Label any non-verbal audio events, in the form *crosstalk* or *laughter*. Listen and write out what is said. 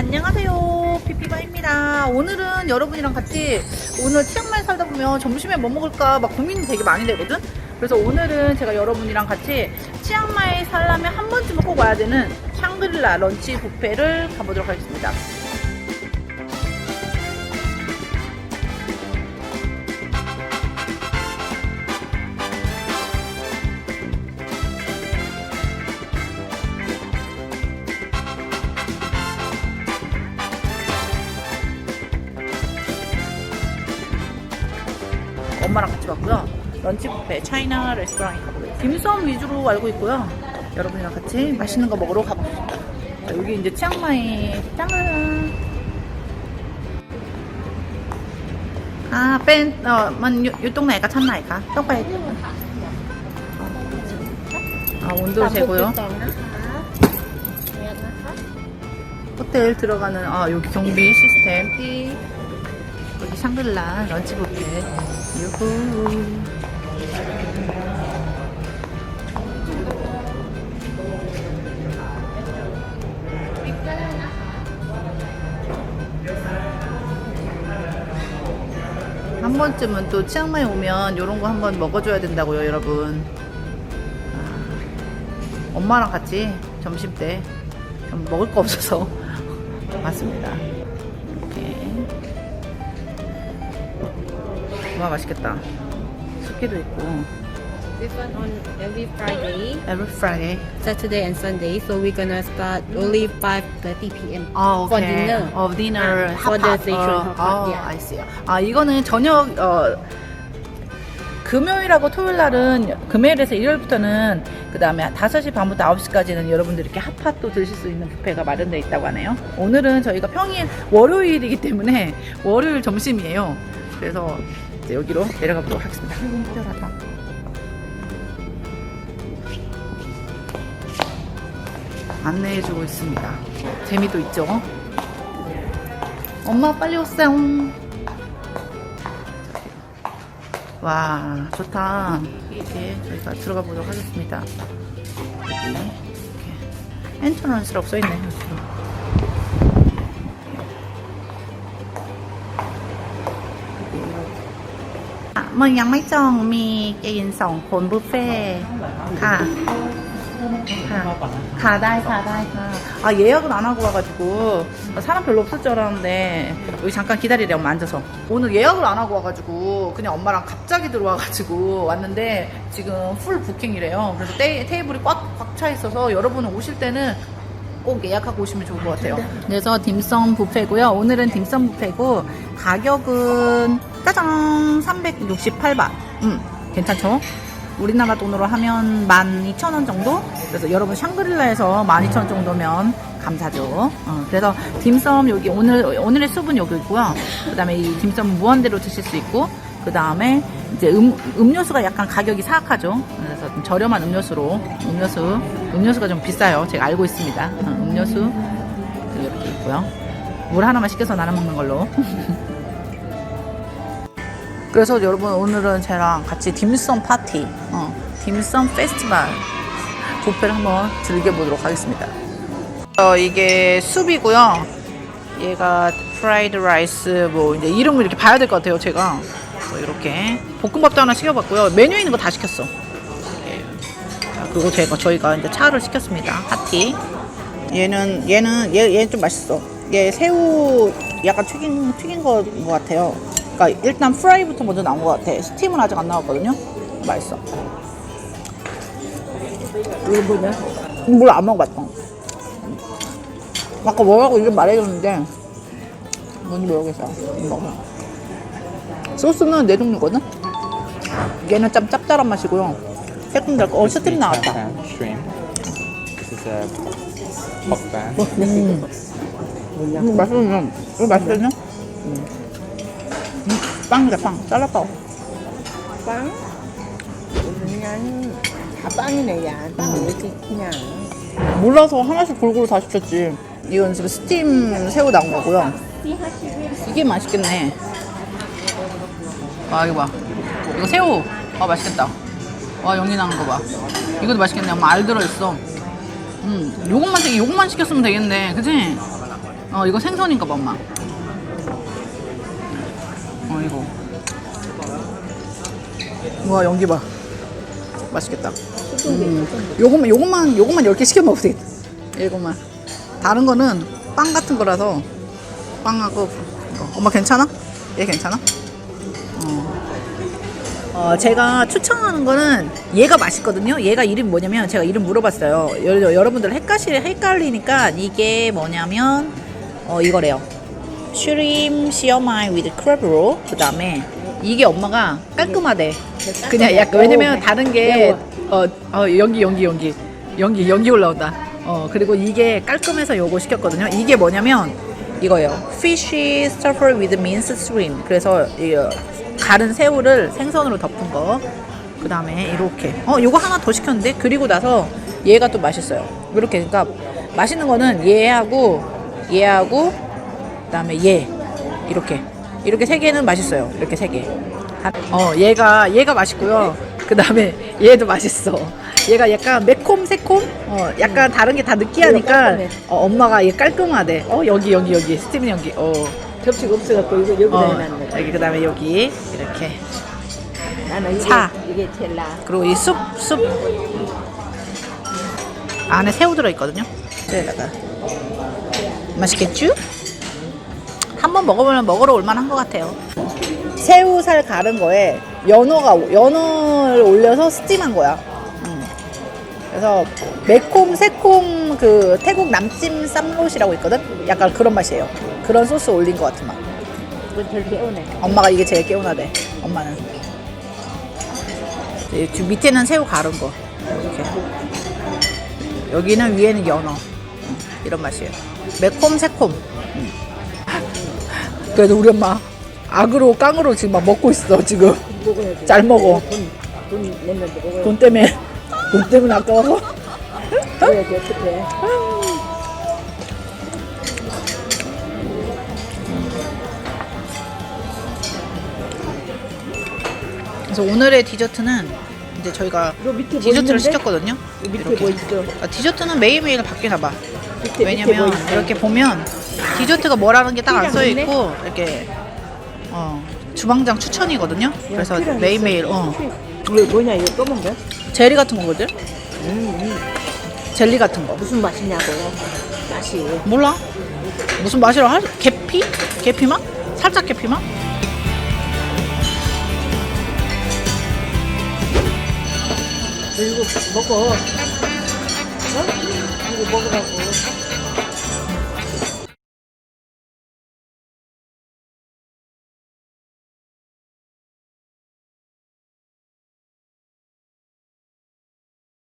안녕하세요. 피피바입니다. 오늘은 여러분이랑 같이 오늘 치앙마이 살다 보면 점심에 뭐 먹을까 막 고민이 되게 많이 되거든? 그래서 오늘은 제가 여러분이랑 같이 치앙마이 살려면 한 번쯤은 꼭 와야 되는 샹그릴라 런치 뷔페를 가보도록 하겠습니다 엄마랑 같이 왔고요. 런치 뷔페 차이나 레스토랑에 가보고요. 딤섬 위주로 알고 있고요. 여러분이랑 같이 맛있는 거 먹으러 가봅시다. 자, 여기 이제 치앙마이 짱은 아, 뺀, 어, 만, 요, 요 동네가 찾나이까? 떡바이. 아, 온도 재고요. 호텔 들어가는, 아, 여기 경비 시스템. 여기 샹글라 런치 뷔페. 유후. 한 번쯤은 또 치앙마이 오면 이런 거 한번 먹어줘야 된다고요, 여러분. 아, 엄마랑 같이 점심 때좀 먹을 거 없어서 *laughs* 왔습니다. 와, 맛있겠다. 숙회도 있고. This one on every Friday, Every Friday. Saturday and Sunday. So we're gonna start only 5:30 p.m. 아, for 오케이. dinner. 어, dinner. 아, for the station 어, 핫팟, 아, yeah. I see. 아, 이거는 저녁, 어, 금요일하고 토요일 날은, 금요일에서 일요일부터는, 그 다음에 5시 반부터 9시까지는 여러분들 이렇게 핫팟도 드실 수 있는 뷔페가 마련되어 있다고 하네요. 오늘은 저희가 평일, 월요일이기 때문에, *laughs* 월요일 점심이에요. 그래서, 이제 여기로 내려가 보도록 하겠습니다. 특별하다. 안내해주고 있습니다. 재미도 있죠? 엄마 빨리 오세요. 와 좋다. 이제 저희가 들어가 보도록 하겠습니다. 여기 이렇게 엔터런스라고 써있네요. มันยังไม่จองมีกินสองคนบุฟเฟ่ต์ค่ะ ค่ะค่ะได้ค่ะได้ค่ะ아 예약은 안 하고 와가지고 사람 별로 없을 줄 알았는데 여기 잠깐 기다리래 엄마 앉아서 오늘 예약을 안 하고 와가지고 그냥 엄마랑 갑자기 들어와가지고 왔는데 지금 풀 부킹이래요 그래서 테, 테이블이 꽉 꽉 차 있어서 여러분은 오실 때는 꼭 예약하고 오시면 좋을 것 같아요. 그래서 딤섬 뷔페고요. 오늘은 딤섬 뷔페고 가격은 짜잔 368바. 음, 괜찮죠? 우리나라 돈으로 하면 12,000원 정도? 그래서 여러분 샹그릴라에서 12,000원 정도면 감사죠. 어, 그래서 딤섬 여기 오늘 오늘의 수분 여기 있고요. 그다음에 이 딤섬 무한대로 드실 수 있고 그 다음에 이제 음, 음료수가 약간 가격이 사악하죠. 그래서 좀 저렴한 음료수로 음료수 음료수가 좀 비싸요. 제가 알고 있습니다. 어, 음료수 이렇게 있고요. 물 하나만 시켜서 나눠 먹는 걸로. *laughs* 그래서 여러분 오늘은 저랑 같이 딤섬 파티, 어, 딤섬 페스티벌 뷔페를 한번 즐겨보도록 하겠습니다. 어, 이게 숲이고요. 얘가 프라이드 라이스 뭐 이제 이름을 이렇게 봐야 될 것 같아요. 제가 그래서 이렇게 볶음밥도 하나 시켜봤고요. 메뉴에 있는 거 다 시켰어. 이렇게. 자, 그리고 제가 저희가 이제 차를 시켰습니다. 핫티. 얘는 얘는 얘얘좀 맛있어. 얘 새우 약간 튀긴 튀긴 거인 것 같아요. 그러니까 일단 프라이부터 먼저 나온 것 같아. 스팀은 아직 안 나왔거든요. 맛있어. 이거 뭐냐? 뭘안 먹어봤어. 아까 뭐라고 이름 말해줬는데 뭔지 모르겠어. 먹어. 소스는 네 종류거든. 얘는 좀 짭짤한 맛이고요. 새콤달콤. 어 스팀 나왔다. 음. *laughs* 음, 맛있네. 이거 맛있네. 음. 음, 빵이다 빵. 잘라빵. 빵? 그냥 다 빵이네 야. 빵왜 이렇게 크냐. 몰라서 하나씩 골고루 다 시켰지. 이건 지금 스팀 새우 나온 거고요. 이게 맛있겠네. 와 이거 봐. 이거 새우. 아 맛있겠다. 와 연기 나는 거 봐. 이것도 맛있겠네. 알 들어있어. 음 요것만 시- 요것만 시켰으면 되겠네. 그지? 어 이거 생선인가 봐 엄마. 어 이거. 우와 연기 봐. 맛있겠다. 음, 요것만 요것만 요것만 10개 시켜 먹어도 되겠다. 이거만. 다른 거는 빵 같은 거라서 빵하고 이거. 엄마 괜찮아? 얘 괜찮아? 어, 제가 추천하는 거는 얘가 맛있거든요. 얘가 이름이 뭐냐면 제가 이름 물어봤어요. 여, 여러분들 헷갈리, 헷갈리니까 이게 뭐냐면 어, 이거래요. 슈림 시어마이 위드 크랩으로 그 다음에 이게 엄마가 깔끔하대. 그냥 약간 왜냐면 다른 게 어, 어 연기 연기 연기 연기 연기 올라온다. 어 그리고 이게 깔끔해서 요거 시켰거든요. 이게 뭐냐면 이거예요. Fishy suffer with minced shrimp. 그래서 이 가른 새우를 생선으로 덮은 거. 그 다음에 이렇게. 어 요거 하나 더 시켰는데 그리고 나서 얘가 또 맛있어요. 이렇게 그러니까 맛있는 거는 얘하고 얘하고 그 다음에 얘 이렇게 이렇게 세 개는 맛있어요. 이렇게 세 개. 한- 어 얘가 얘가 맛있고요. 그 다음에 *laughs* 얘도 맛있어. 얘가 약간 매콤 새콤 어 약간 다른 게 다 느끼하니까 깔끔해. 어, 엄마가 얘 깔끔하대. 어 여기 여기 여기 스티븐 여기 어. 접시가 없어갖고 이거 여기다 어 거야. 여기 그다음에 여기 이렇게 나는 이게, 차. 이게 제일 나아. 그리고 이 숲 숲 안에 새우 들어 있거든요. 여기다가 맛있겠죠? 한번 먹어보면 먹으러 올만한 것 같아요. 새우살 가른 거에 연어가 연어를 올려서 스팀한 거야. 음. 그래서 매콤 새콤 그 태국 남찜 쌈롯이라고 있거든. 약간 그런 맛이에요. 그런 소스 올린 것 같은 맛. 이거 제일 개운해. 엄마가 이게 제일 개운하대. 엄마는. 이 뒤- 밑에는 새우 가른 거. 이렇게. 여기는 위에는 연어. 음, 이런 맛이에요. 매콤 새콤. 음. 그래도 우리 엄마 악으로 깡으로 지금 막 먹고 있어 지금. 먹어야지. 잘 먹어. 돈, 돈 내면서 먹어야지. 돈 때문에 돈 때문에 아까워서. 먹어야지 어떡해. 그래서 오늘의 디저트는 이제 저희가 이거 밑에 뭐 디저트를 있는데? 시켰거든요. 이 밑에 이렇게. 뭐 있어? 아, 디저트는 매일매일 바뀌나 봐. 밑에, 왜냐면 뭐 있어? 이렇게 보면 디저트가 뭐라는 게 딱 안써 피자 있고 이렇게 어, 주방장 추천이거든요. 그래서 매일매일 있어. 어, 이거 뭐냐 이거 검은 거? 젤리 같은 거거든. 음, 음. 젤리 같은 거. 무슨 맛이냐고. 맛이. 몰라. 무슨 맛이라 할? 계피? 계피 맛? 살짝 계피 맛? 너 이거 먹어. 어? 이거 먹으라고.